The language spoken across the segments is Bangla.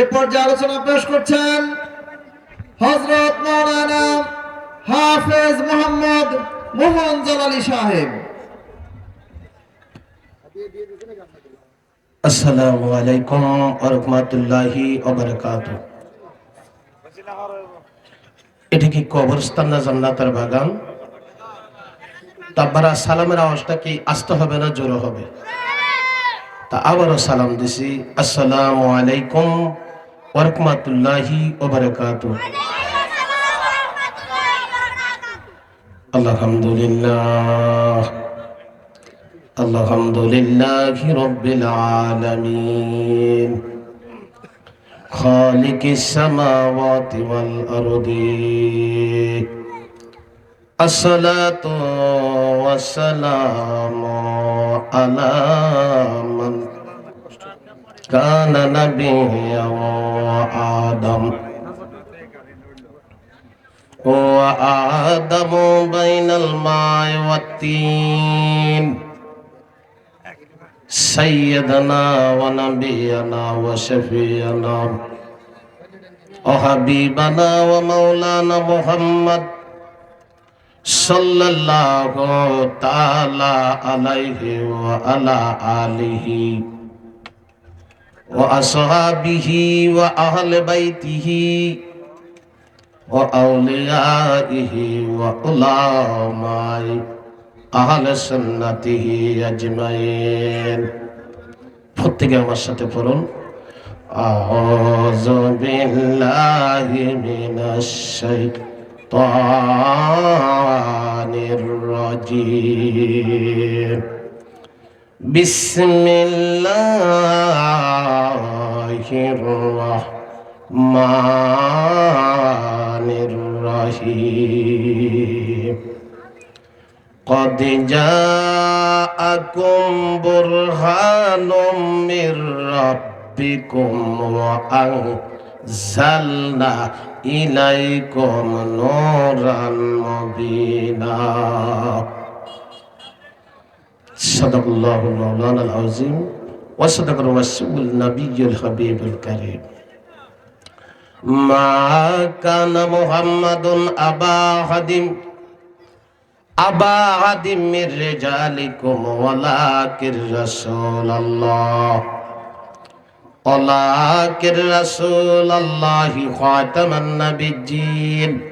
এ পর্যায়ে আলোচনা পেশ করছেন হজরত মৌলানা হাফেজ মোহাম্মদ মোহন জালালি সাহেব। আসসালামু আলাইকুম এটা কি কবরস্থান না জান্নাতের বাগান? তারপরে সালামের আওয়াজটা কি আসতে হবে না জোরে হবে? তা আবারও সালাম দিছি। আসসালামু আলাইকুম ওরহমাতুল্লাহি ওবরকাত আলহামদুলিল্লাহ الحمد لله رب العالمين خالق السماوات والأرض الصلاة والسلام على من كان نبيا وآدم وآدم بين الماء والتين. سيدنا ونبينا وشفينا. وحبيبنا ومولانا محمد صلى الله تعالى عليه وعلى آله. وأصحابه وأهل بيته وأوليائه وعلمائه আহলে সুন্নাতিহি আজমাইন প্রত্যেকে আমার সাথে পড়ুন আউযু বিল্লাহি মিনাশ শাইতানির بسم الله الرحمن الرحيم قد جاءكم برهان من ربكم وأنزلنا إليكم نورا مبينا صدق الله مولانا العظيم وصدق الرسول النبي الحبيب الكريم. ما كان محمد أبا حديم أبا عدم من رجالكم ولكن رسول الله. ولكن رسول الله خاتم النبيين.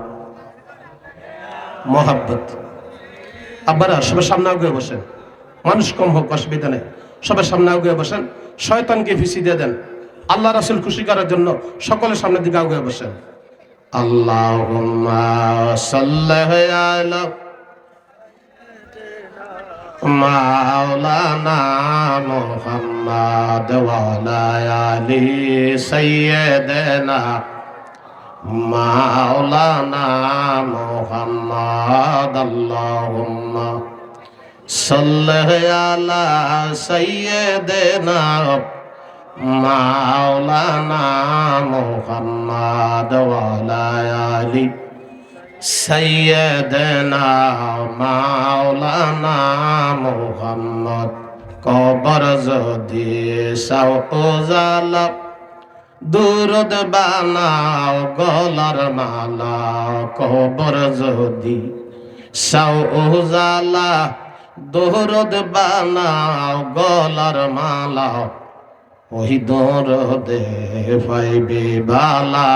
মোহাব্বত। আব্বারা সবার সামনে আগে বসেন। মানুষ কম হোক, অসুবিধা নেই। সবার সামনে আগে বসেন। শয়তানকে ফিসি দিয়ে দেন। আল্লাহ রাসুল খুশি করার জন্য সকলের সামনের দিকে আগে বসেন। আল্লাহ মাওলানা মোহাম্মদ ওয়ালায়ালি সৈয়দনা মাওলানা মোহাম্মদ আল্লাহুম্মা সাল্লি আলা সৈয়দনা মাওলানা মোহাম্মদ ওয়ালায়ালি সৈয়দনা মাওলানা মোহাম্মদ কবর যদি সাউজালা দুরদ বানাও গলার মালা, কবর যদি সাউজালা দোরদ বানাও গলার মালা, ওই দোরদে পাইবে বালা।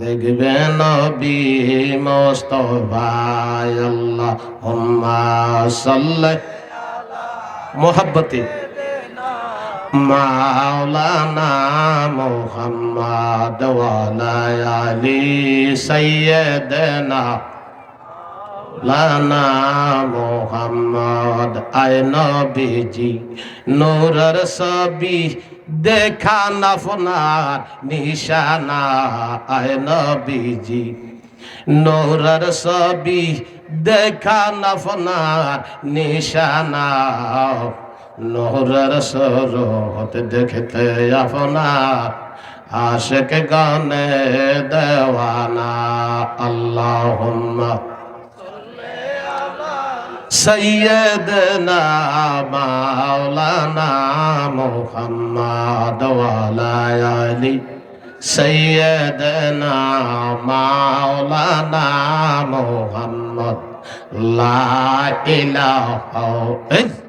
দেখবে নবী মোস্তফায় আল্লাহ হুম্মা সাল্লি মোহাব্বতে। মাওলানা মুহাম্মদ আলি সাইয়্যিদনা লানা মোহাম্মদ, আয় নবীজি, নূরের সবি দেখান আপনার নিশানা, আয় নবীজি, নোরার ছবি দেখান আপনার নিশানা। নোরার সরত দেখতে আপনার আশেক গানে দেওয়ানা আল্লাহুম্মা سيدنا مولانا محمد وعلى آله سيدنا مولانا محمد لا إله إلا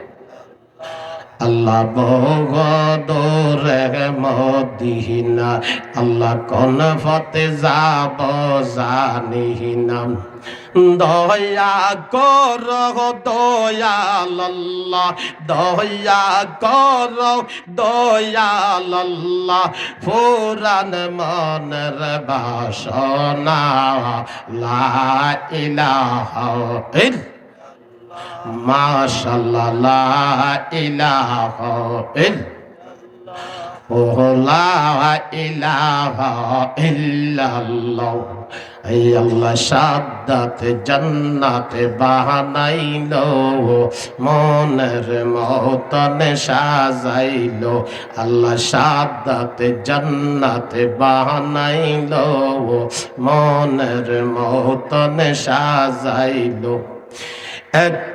আল্লাহ বগদরে মদিনা, আল্লাহ কোন ফতে যাব জানিনা। দয়া কর দয়াল্লাহ দয়া কর দয়াল্লাহ পুরান মনের বাসনা, লা মাশাল্লাহ ইলাহা জান্নাতে বানাইলো মনের মতনে সাজাইলো। আল্লাহ সাদ্দাতে জান্নাতে বানাইলো মনের মতনে সাজাইলো।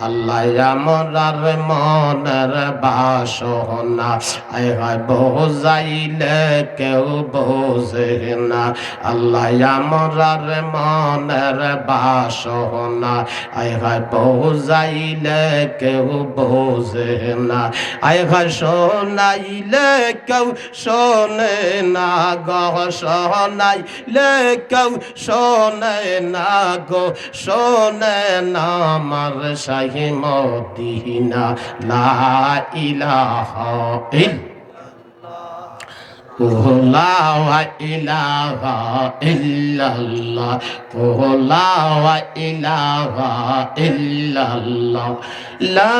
আল্লাহ মনের বাসনা। বোঝাইলে কেউ বোঝে না। আল্লাহ আমরার মনের বাসনা। আয় হায়, বোঝাইলে কেউ বোঝে না। আয় হায়, শোনাইলে কেউ শোনে না। গহ, শোনাইলে কেউ শোনে না গো, শোনে না আমার শাহি মদিনা, লা ইলাহা ইল্লাল্লাহ লা ইলাহা ইল্লাল্লাহ লা ইলাহা ইল্লাল্লাহ, লা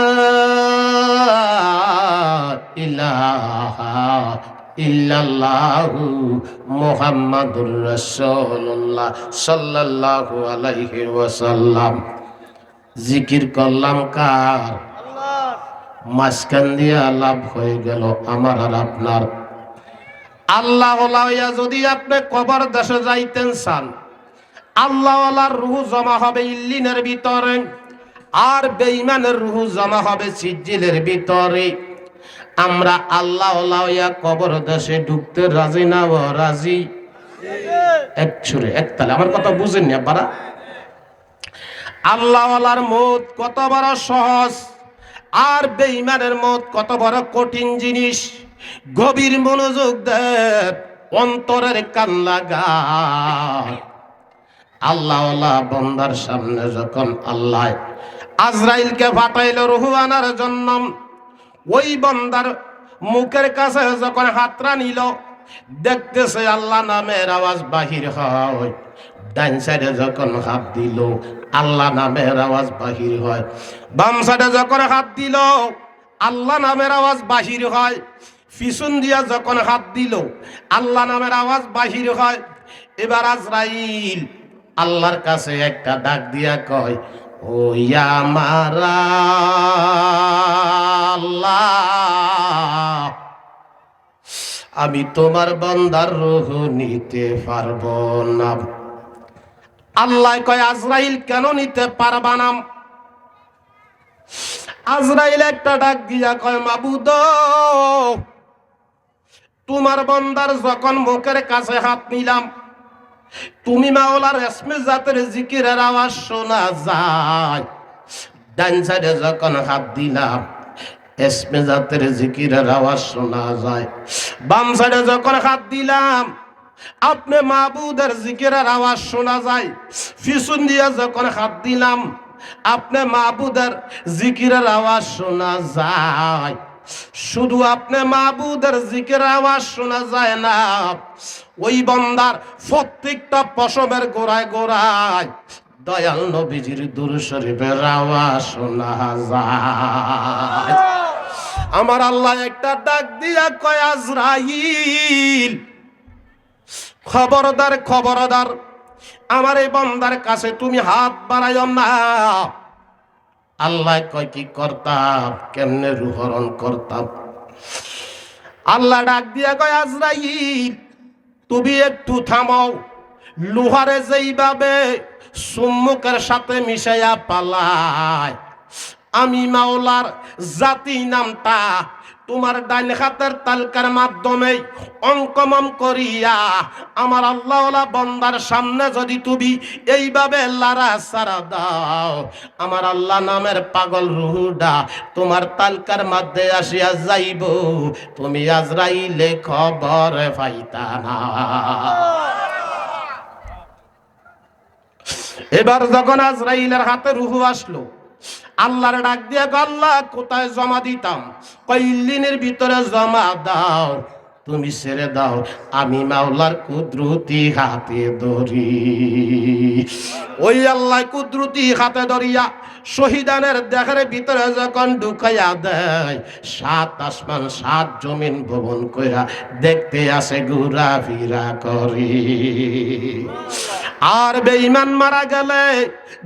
ইলাহা ইল্লাল্লাহু মুহাম্মাদুর রাসূলুল্লাহ সাল্লাল্লাহু আলাইহি ওয়াসাল্লাম। জিকির করলাম কার? মাঝখান দিয়ে লাভ হয়ে গেল আমার আর আপনার। আল্লাহ যদি আপনি কবর দেশে যাইতেন চান, আল্লাহওয়ালার রুহু জমা হবে ইল্লিনের ভিতরে আর বেঈমানের রুহু জমা হবে সিজিলের ভিতরে। আমরা আল্লাহ হইয়া কবর দেশে ঢুকতে রাজি না, ও রাজি? এক ছুরে এক তালে। আমার কথা বুঝেননি আব্বারা? আল্লাহওয়ালার মত কত বড় সহজ, আর বেঈমানের মত কত বড় কঠিন জিনিস। গভীর মনোযোগ দেব অন্তরের কান লাগা বন্দার সামনে যখন আল্লাহ আজরাইলকে ফাটাইল রুহু আনার জন্য ওই বন্দার মুখের কাছে যখন হাতরা নিল, দেখতেছে আল্লাহ নামের আওয়াজ বাহির হয়। ডান সাইডে যখন হাত দিল, আল্লাহ নামের আওয়াজ বাহির হয়। বাম সাইডে যখন হাত দিল, আল্লাহ নামের আওয়াজ বাহির হয়। পিছন দিয়া যখন হাত দিল, আল্লাহ নামের আওয়াজ বাহির হয়। এবার আজরাইল আল্লাহর কাছে একটা ডাক দিয়া কয় আমি তোমার বন্দার রুহ নিতে পারব না। আল্লাহ কয়, আজরাইল কেন নিতে পারবা না? আজরাইল একটা ডাক দিয়া কয়, মাবুদ, তোমার বন্দার যখন মুখের কাছে হাত নিলাম তুমি মাওলার এসমে জাতের জিকিরের আওয়াজ শোনা যায়। ডান সাইডে যখন হাত দিলাম এসমে জাতের জিকিরের আওয়াজ শোনা যায়। বাম সাইডে যখন হাত দিলাম, আপনি মাহবুদের জিকিরের আওয়াজ শোনা যায়। ফিসুন দিয়ে যখন হাত দিলাম, আপনি মাহবুদের জিকিরের আওয়াজ শোনা যায়। শুধু আপনি মাহবুদের জিকির আওয়াজ শোনা যায় না ওই বন্দার প্রত্যেকটা পশমের গোড়ায় গোড়ায় দয়াল নবীজির দূর শরীফের শোনা আমার আল্লাহ একটা ডাক দিয়া কয় খবরদার খবরদার, আমার এই বন্দার কাছে তুমি হাত বাড়াইও না। আল্লাহ কয়, কি করতাম? কেমনে রুহরণ করতাম? আল্লাহ ডাক দিয়া কয়, আজরাইল তুমি একটু থামাও। লোহারে যেইভাবে সম্মুখের সাথে মিশাইয়া পালায়। আমি মাওলার জাতি নামটা তোমার ডাইন হাতের তালকার মাধ্যমে অঙ্কমম করিয়া আমার আল্লাহওয়ালা বন্দার সামনে যদি তুমি এইভাবে লারা সারা দাও, আমার আল্লাহ নামের পাগল রুহুডা তোমার তালকার মধ্যে আসিয়া যাইব। তুমি আজরাইলে খবর পাইতা না। এবার যখন আজরাইলের হাতে রুহু আসলো আল্লাহর ডাক দিয়ে আল্লাহ কোথায় জমা দিতাম? কইলিনের ভিতরে জমা দাও। তুমি ছেড়ে দাও, আমি মাওলার কুদরতি হাতে ধরি। ওই আল্লাহ কুদরতি হাতে ধরিয়া শহীদানের দেখার ভিতরে যখন ঢুকাইয়া দেয়, সাত আসমান, সাত জমিন ভবন কইরা দেখতে আসে ঘুরা ফিরা করি। আর বেঈমান মারা গেলে,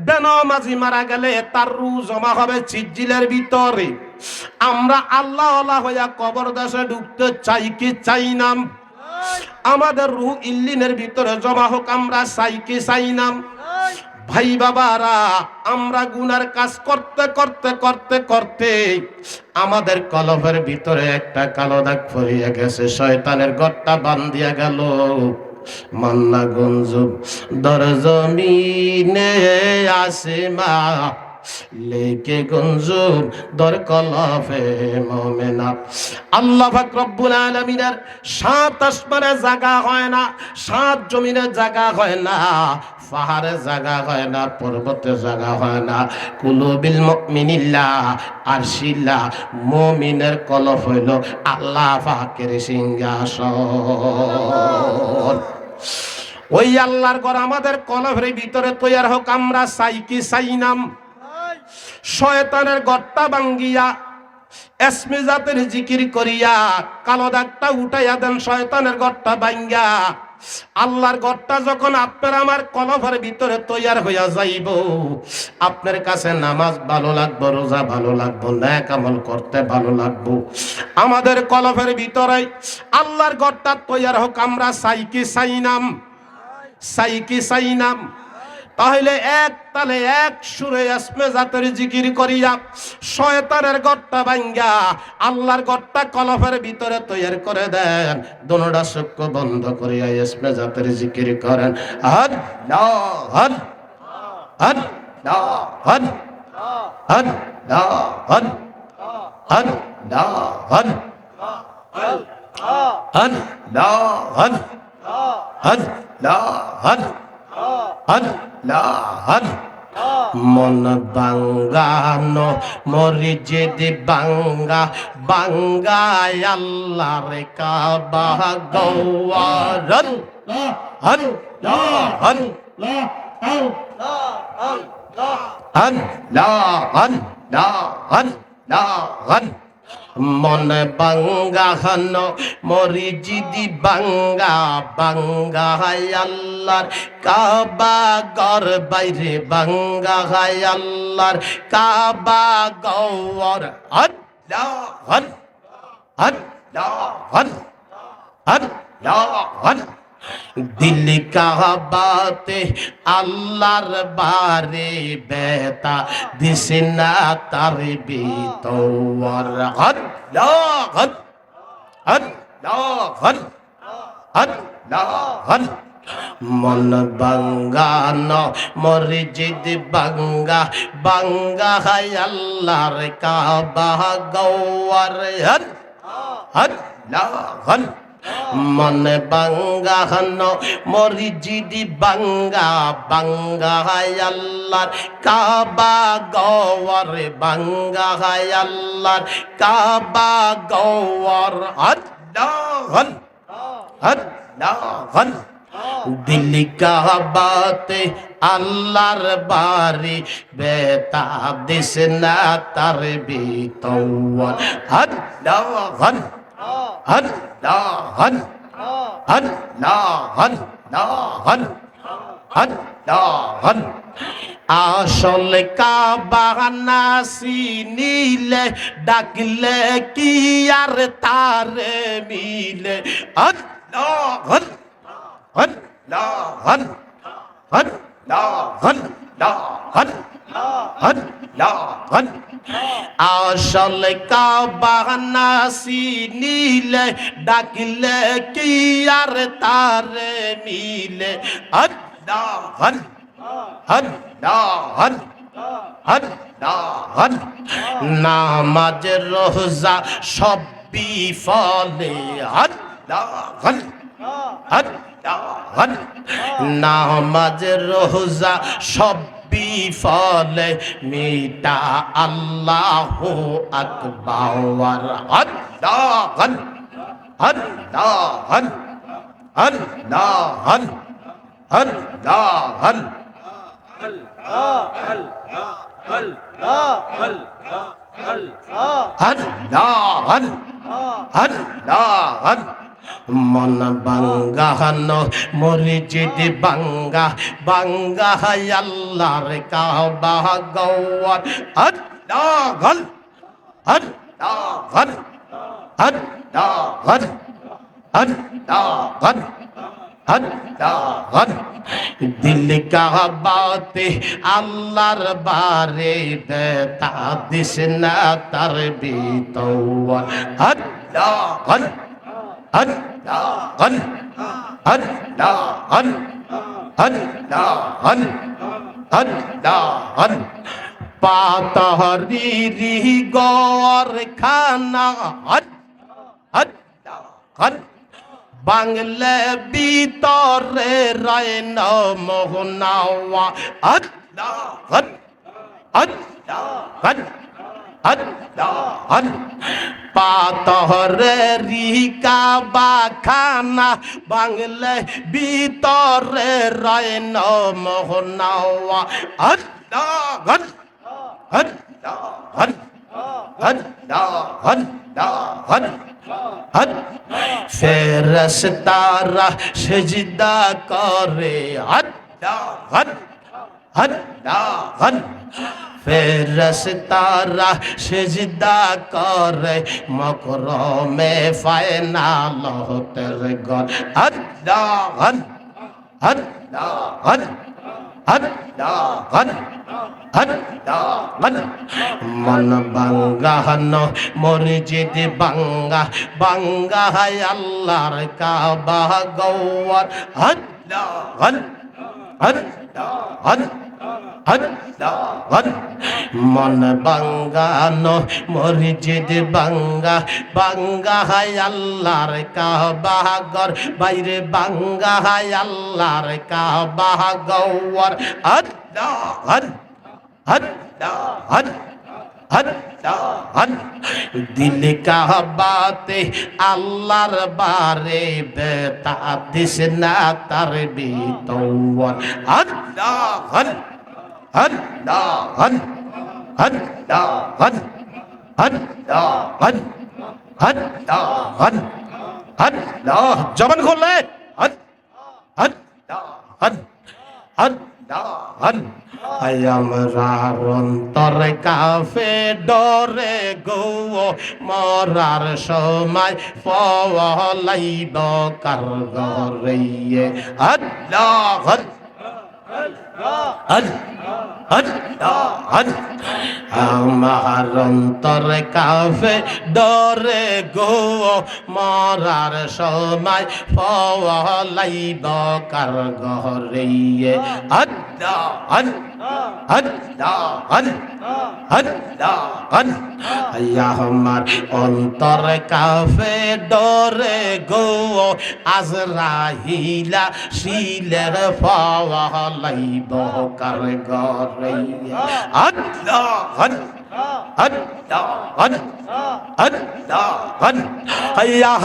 বেনমাজি মারা গেলে তার রু জমা হবে চিজিলের ভিতরে। আমরা আল্লাহ আল্লাহ হইয়া কবর দেশে ঢুকতে চাই কি চাই আমাদের রুহ ইল্লিনের ভিতরে জমা হোক, আমরা চাই কি চাই নাম ভাই বাবারা, আমরা গুনার কাজ করতে করতে করতে করতে আমাদের কলবের ভিতরে একটা কালো দাগ পড়িয়া গেছে, শয়তানের গট্টা বান্ধিয়া গেল। মান্না গঞ্জুব দর জমিনে আসে মা লেকে গঞ্জুব দর কলফে মোমেনা। আল্লাহ পাক রব্বুল আলামিনের সাত আসমানে জায়গা হয় না, সাত জমিনে জায়গা হয় না, পাহাড়ে জায়গা হয় না, পর্বতে জায়গা হয় না। কুলুবিল মুমিনিল্লাহ আরশিল্লা, মুমিনের কলফ হইল আল্লাহ পাকের সিংহাসন। ওই আল্লাহর ঘর আমাদের কলফের ভিতরে তৈয়ার হোক, আমরা চাই কি চাই নাম শয়তানের গট্টা ভাঙ্গিয়া, এসমে জাতের জিকির করিয়া, কালো দাগটা উঠাইয়া দেন শয়তানের গট্টা ভাঙ্গা আল্লাহর গট্টা যখন আপনার আমার কলফের ভিতরে তৈয়ার হইয়া যাইব, আপনার কাছে নামাজ ভালো লাগবো, রোজা ভালো লাগবো, ন্যাক আমল করতে ভালো লাগবো। আমাদের কলফের ভিতরে আল্লাহর গট্টা তৈয়ার হোক, আমরা চাই কি চাই নাম চাই কি চাই নাম তাহলে এক তালে এক সুরে আসমে জাতের জিকির করিয়া শয়তানের গট্টা ভাঙ্গা আল্লাহর গট্টা কলফের ভিতরে তৈরি করে দেন। দোনোটা চক্ষু বন্ধ করিয়া আসমে জাতের জিকির করেন। হদ হদ হদ হদ হদ হদ হদ হদ হদ হদ হদ হদ হদ মন বাঙ্গানো মরি যদি বাঙ্গা, বাঙ্গায় আল্লাহ রে কাবা গৌয়ারন হন হন হন হন হন হন। মন বাঙ্গা হন, মরি জিদি বাঙ্গা বাঙ্গা আল্লাহ আল্লাহর কাবা গর, বাইরে বাঙ্গা হায় আল্লাহর কাবা গৌর আল্লাহ আল্লাহ আল্লাহ দিল কাবাতে আল্লাহর বারে বেতা দিসনা তার বিতওয়ার। আল্লাহ আল্লাহ আল্লাহ মন বাঙ্গান মসজিদ বাঙ্গা বাঙ্গা হায় আল্লাহর কাবা গৌয়ার আল্লাহ মন বাঙ্গাহন মরিজিদি বাঙ্গা বাঙ্গা হায় আল্লাহর কাবা গওয়ার, বাঙ্গা হায় আল্লাহর কাবা গওয়ার। আল্লাহ আল্লাহ দিল কাবাতে আল্লাহর বাড়ি, বেতা দিস না তার বিতওয়ার আল্লাহ আল্লাহ আল্লাহ আল্লাহ আসল কাবানা সিনিলে ডাকলে কি আর তারে মিলে? আল্লাহ আল্লাহ আল্লাহ আল্লাহ আসল কাবানা সিনিলে ডাকলে কি আর তারে মিলে? আল্লাহ আল্লাহ আল্লাহ নামাজ, রোজা সব বিফলে আল্লাহ আল্লাহ নামাজ রোজা সব বিফলে মিটা আল্লাহ আকবার। আল্লাহ আল্লাহ আল্লাহ আল্লাহ আল্লাহ আল্লাহ মন বাঙ্গাহান মরিজিদ বাঙ্গা বাঙ্গা আল্লাহর কাবা গৌয়ার আল্লাহ আল্লাহ আল্লাহ আল্লাহ আল্লাহ দিল কাবাতে আল্লাহর বারে বেতা দিস না তার বিতওয়ার। আল্লাহ আল্লাহ পাতহরি গর খানা আল্লাহ বাংলা ভিতরে রায় মোহনাওয়া আল্লাহ আল্লাহ আল্লাহ পাতরে রিকা বাখানা বাংলা ভিতরে রায় মোহনাওয়া আল্লাহ আল্লাহ ফেরস তারা সেজদা করে। ফেরস তারা সেজদা করে, মকরমে ফায়নাল হতের গর আল্লাহ আল্লাহ আল্লাহ মন বাঙ্গাহন মরিজিদ বাঙ্গা বাঙ্গা আল্লাহর কাবা গৌয়ার আল্লাহ মন বাঙ্গানো মরিজিদ বাঙ্গা। বাঙ্গা হায় আল্লাহর কাহ বাহাগর বাইরে বাঙ্গা হায় আল্লাহর কাবা গৌয়ার আল্লাহ দিল কাহবাতে আল্লাহর বারে বেতা দিস না তার বিতর জবান করলে হন হন হন হন হন আমরার অন্তরে কাফে ডরে গো মরার সময় ফলাইব কার ঘরে আল্লাহ আমার অন্তর কাফে ডরে গো মরার সময় ফলাইব কার ঘরে আল্লাহ আমার অন্তর কাফে ডরে গো আজরাহিলা শিলের পাওয়ালাইব কার গরে আল্লাহ আল্লাহ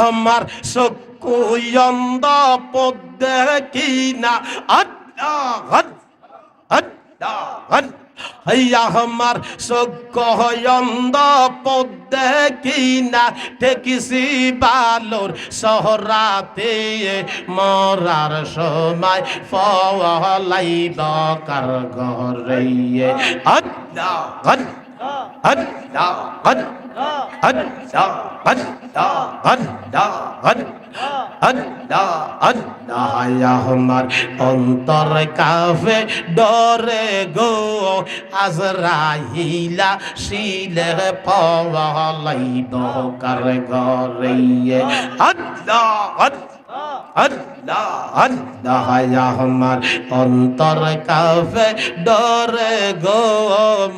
আমার সকুয়ন্দ পদ্মে কিনা আল্লাহ আল্লাহ আমার সকয়ন্দ পদ্মে কিনা ঠেকিসি বালোর শহরাতে মরার সময় ফলাই দকার ঘরে আল্লাহ আমার অন্তর কাফে ডরে গো। আজরাহিলা শিলে পলাই দহকার গরে আল্লাহ আল্লাহ আমার অন্তর কাফে ডরে গো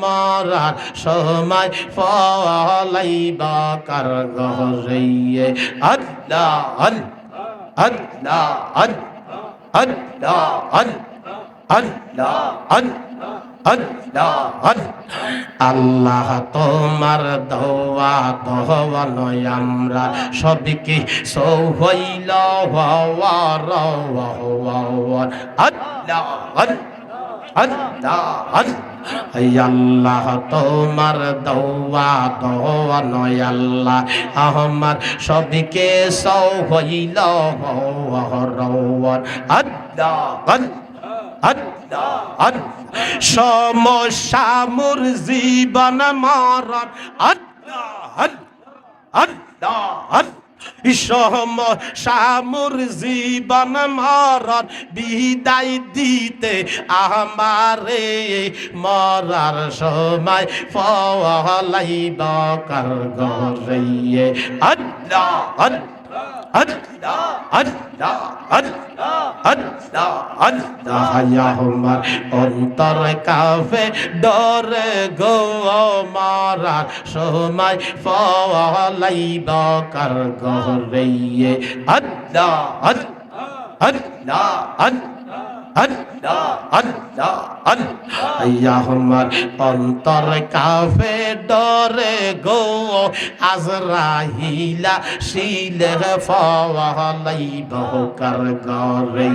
মারার সময় ফলাইব কার ঘরে আল্লাহ আল্লাহ আল্লাহ আল্লাহ আল্লাহ আল্লাহ আল্লাহ তোমার দোয়া দহবান আমরা সবকে সৌহইল আল্লাহ আল্লাহ আল্লাহ। তোমার দৌয়া দোয়া নয় আল্লাহ। আমার সবকে সৌ হইল আল্লাহ। সমস্যা মোর জীবন মরণ, আল্লাহ আল্লাহ সমস্যা মোর জীবন মরণ, বিদায় দিতে আমারে মরার সময় ফলাইব কার ঘরে। আল্লাহ আল্লাহ। আমার অন্তর কাফে ডরে গো মারার সময় ফলাইব কার গরে আদ আদ আদ আদ। আমার অন্তর কাফে ডরে গো আজরাহিলা শিলে ফলাইব কার গরে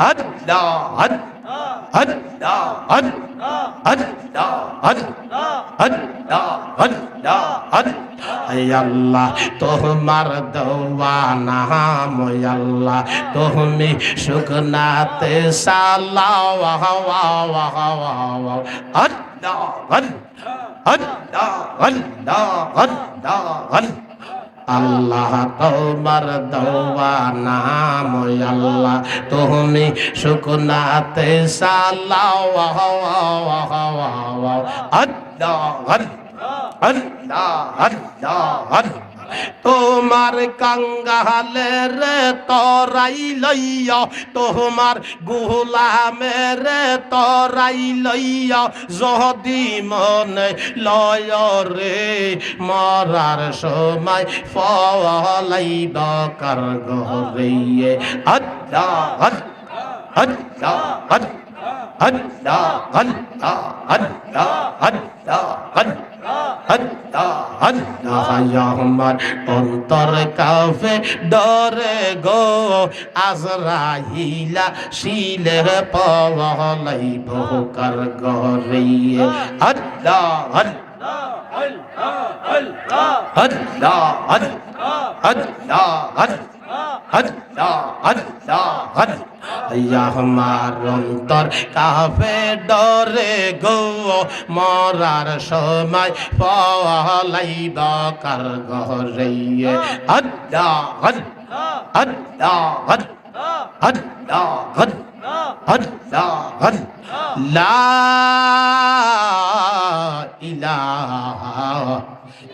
আল্লাহ আল্লাহ তোমার দৌবানা আল্লাহ তুমি সুখনাতে সালা আল্লাহ আল্লাহ আল্লাহ আল্লাহ আল্লাহ আল্লাহ তোমার দোয়া নাম আল্লাহ। তুমি সুকুনাতে সালাও আল্লাহ আল্লাহ আল্লাহ। তোমার কাঙ্গালের তরাই লইয়া, তোমার গুলামের তরাই লইয়া, যদি মনে লয় রে মরার সময় ফলাইব কার ঘরে আল্লাহ আল্লাহ আল্লাহ আল্লাহ আল্লাহ আল্লাহ আল্লাহ আল্লাহ আমার অন্তর কাফে ডরে গো। আজরাহিলা শিলে পলাইব কার আল্লাহ আল্লাহ আল্লাহ আল্লাহ আল্লাহ আল্লাহ আল্লাহ মারন্তর কাফে ডরে গো মরার সময় পলাইব কার ঘরে আদ্দা লা ইলাহা